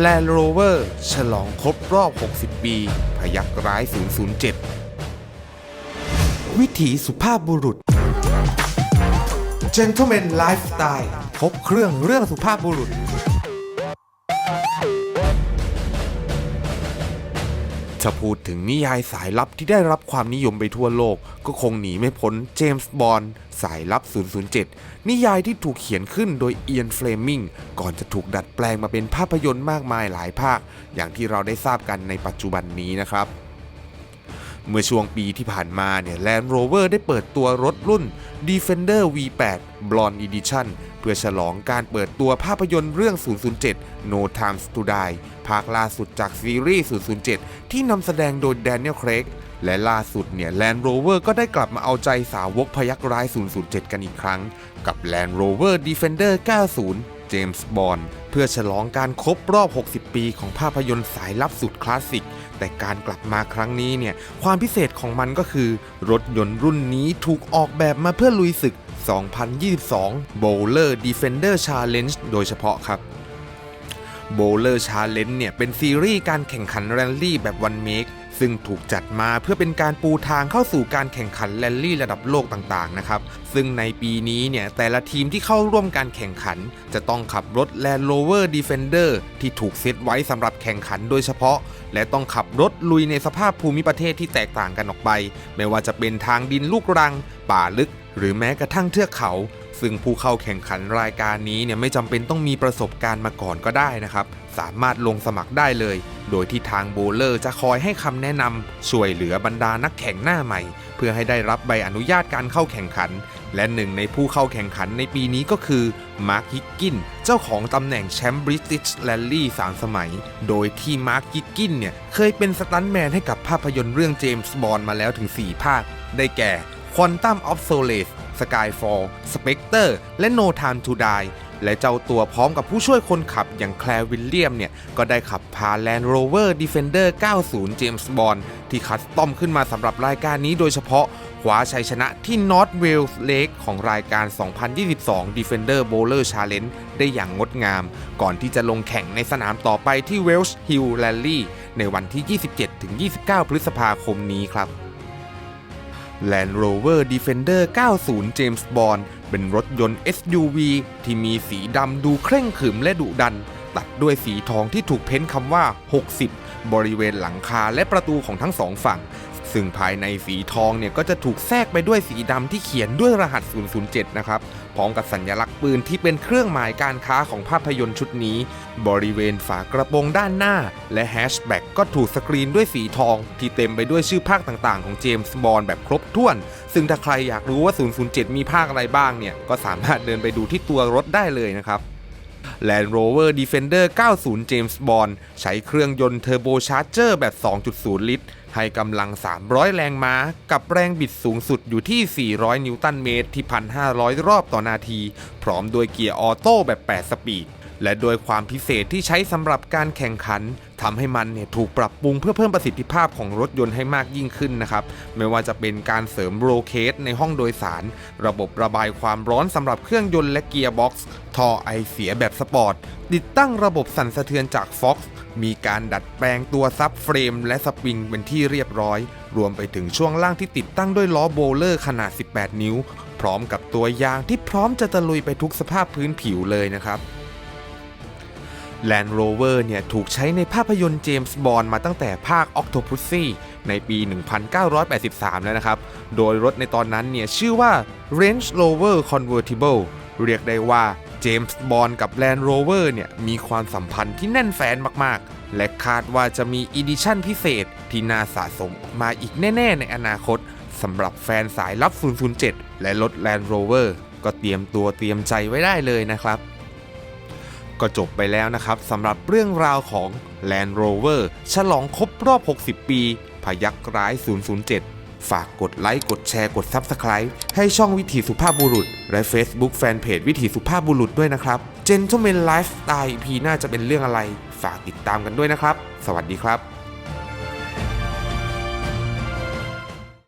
Land Rover ฉลองครบรอบ 60 ปี พยักร้าย 007 วิถีสุภาพบุรุษ Gentleman Lifestyle ครบเครื่องเรื่องสุภาพบุรุษ ถ้าพูดถึงนิยายสายลับที่ได้รับความนิยมไปทั่วโลก ก็คงหนีไม่พ้นเจมส์บอนด์สายลับ 007 นิยายที่ถูกเขียนขึ้นโดยเอียนเฟลมิงก่อนจะถูกดัดแปลงมาเป็นภาพยนตร์มากมายหลายภาค อย่างที่เราได้ทราบกันในปัจจุบันนี้นะครับ เมื่อช่วงปีที่ผ่านมาเนี่ย Land Rover ได้เปิดตัวรถรุ่น Defender V8 Blonde Edition เพื่อฉลองการเปิดตัวภาพยนตร์เรื่อง 007 No Time to Die ภาคล่าสุดจากซีรีส์ 007 ที่นำแสดงโดย Daniel Craig และล่าสุดเนี่ย Land Rover ก็ได้กลับมาเอาใจสาวกพยักร้าย 007 กันอีกครั้ง กับ Land Rover Defender 90เจมส์บอนด์เพื่อฉลองการครบรอบ 60 ปีของภาพยนตร์สายลับสุดคลาสสิก แต่การกลับมาครั้งนี้เนี่ยความพิเศษของมันก็คือ รถยนต์รุ่นนี้ถูกออกแบบมาเพื่อลุยศึก 2022 Bowler Defender Challenge โดยเฉพาะครับ Bowler Challenge เนี่ยเป็นซีรีส์การแข่งขันแรลลี่แบบวันเมก ซึ่งถูกจัดมาเพื่อเป็นการปูทางเข้าสู่การแข่งขันแรลลี่ระดับโลกต่างๆนะครับ ซึ่งในปีนี้เนี่ยแต่ละทีมที่เข้าร่วมการแข่งขัน จะต้องขับรถ Land Rover Defender ที่ถูกเซตไว้สำหรับแข่งขันโดยเฉพาะ และต้องขับรถลุยในสภาพภูมิประเทศที่แตกต่างกันออกไป ไม่ว่าจะเป็นทางดินลูกรัง ป่าลึก หรือแม้กระทั่งเทือกเขาซึ่งผู้เข้าแข่งขันรายการนี้เนี่ยไม่จำเป็นต้องมีประสบการณ์มาก่อนก็ได้นะครับ สามารถลงสมัครได้เลย โดยที่ทางโบเลอร์จะคอยให้คำแนะนำช่วยเหลือบรรดานักแข่งหน้าใหม่ เพื่อให้ได้รับใบอนุญาตการเข้าแข่งขัน และหนึ่งในผู้เข้าแข่งขันในปีนี้ก็คือมาร์คฮิกกิน เจ้าของตำแหน่งแชมป์บริติชแรลลี่3สมัย โดยที่มาร์คฮิกกินเนี่ยเคยเป็นสตันแมนให้กับภาพยนตร์เรื่องเจมส์บอนด์มาแล้วถึง 4 ภาค ได้แก่ Quantum of Solace Skyfall Spectre และ No Time to Die และเจ้าตัวพร้อมกับผู้ช่วยคนขับอย่างแคลร์วิลเลียมเนี่ย ก็ได้ขับพา Land Rover Defender 90 James Bond ที่คัสตอมขึ้นมาสำหรับรายการนี้โดยเฉพาะคว้าชัยชนะที่ North Wales Lake ของรายการ 2022 Defender Bowler Challenge ได้อย่างงดงาม ก่อนที่จะลงแข่งในสนามต่อไปที่ Welsh Hill Rally ในวันที่ 27-29 พฤษภาคมนี้ครับ Land Rover Defender 90 James Bond เป็นรถยนต์ SUV ที่มีสีดำดูเคร่งขรึมและดุดัน ตัดด้วยสีทองที่ถูกเพ้นคำว่า 60 บริเวณหลังคาและประตูของทั้งสองฝั่ง ซึ่งภายในสีทองเนี่ยก็จะถูกแทรกไปด้วยสีดำที่เขียนด้วยรหัส 007 นะครับ พร้อมกับสัญลักษณ์ปืนที่เป็นเครื่องหมายการค้าของภาพยนตร์ชุดนี้ บริเวณฝากระโปรงด้านหน้า และแฮชแบ็กก็ถูกสกรีนด้วยสีทอง ที่เต็มไปด้วยชื่อภาคต่างๆ ของเจมส์บอนด์แบบครบถ้วน ซึ่งถ้าใครอยากรู้ว่า 007 มีภาคอะไรบ้างเนี่ยก็สามารถเดินไปดูที่ตัวรถได้เลยนะครับ Land Rover Defender 90 James Bond ใช้เครื่องยนต์เทอร์โบชาร์เจอร์แบบ 2.0 ลิตร ให้กำลัง 300 แรงม้า กับแรงบิดสูงสุดอยู่ที่ 400 นิวตันเมตร ที่ 1,500 รอบต่อนาที พร้อมด้วยเกียร์ออโต้แบบ 8 สปีด และโดยความพิเศษที่ใช้สำหรับการแข่งขัน ทำให้มันเนี่ยถูกปรับปรุงเพื่อเพิ่มประสิทธิภาพของรถยนต์ให้มากยิ่งขึ้นนะครับไม่ว่าจะเป็นการเสริมโรเคสในห้องโดยสาร ระบบระบายความร้อนสำหรับเครื่องยนต์และเกียร์บ็อกซ์ท่อไอเสียแบบสปอร์ตติดตั้งระบบสั่นสะเทือนจาก Fox มีการดัดแปลงตัวซับเฟรม และสปริงเป็นที่เรียบร้อย รวมไปถึงช่วงล่างที่ติดตั้งด้วยล้อโบเลอร์ขนาด 18 นิ้ว พร้อมกับตัวยางที่พร้อมจะตะลุยไปทุกสภาพพื้นผิวเลยนะครับ Land Rover เนี่ยถูกใช้ในภาพยนตร์เจมส์บอนด์มาตั้งแต่ภาค Octopussy ในปี 1983 แล้วนะครับ โดยรถในตอนนั้นเนี่ยชื่อว่า Range Rover Convertible เรียกได้ว่าเจมส์บอนด์กับ Land Rover เนี่ยมีความสัมพันธ์ที่แน่นแฟนมากๆ และคาดว่าจะมีอีดิชั่นพิเศษที่น่าสะสมมาอีกแน่ ๆ ในอนาคตสำหรับแฟนสายลับ 007 และรถ Land Rover ก็เตรียมตัวเตรียมใจไว้ได้เลยนะครับ ก็จบไปแล้วนะครับสำหรับเรื่องราวของ Land Rover ฉลองครบรอบ 60 ปี พยักร้าย 007 ฝากกดไลค์ กดแชร์ กด Subscribe ให้ช่องวิถีสุภาพบุรุษ และ Facebook Fanpage วิถีสุภาพบุรุษด้วยนะครับ Gentleman Lifestyle EP น่าจะเป็นเรื่องอะไร ฝากติดตามกันด้วยนะครับ สวัสดีครับ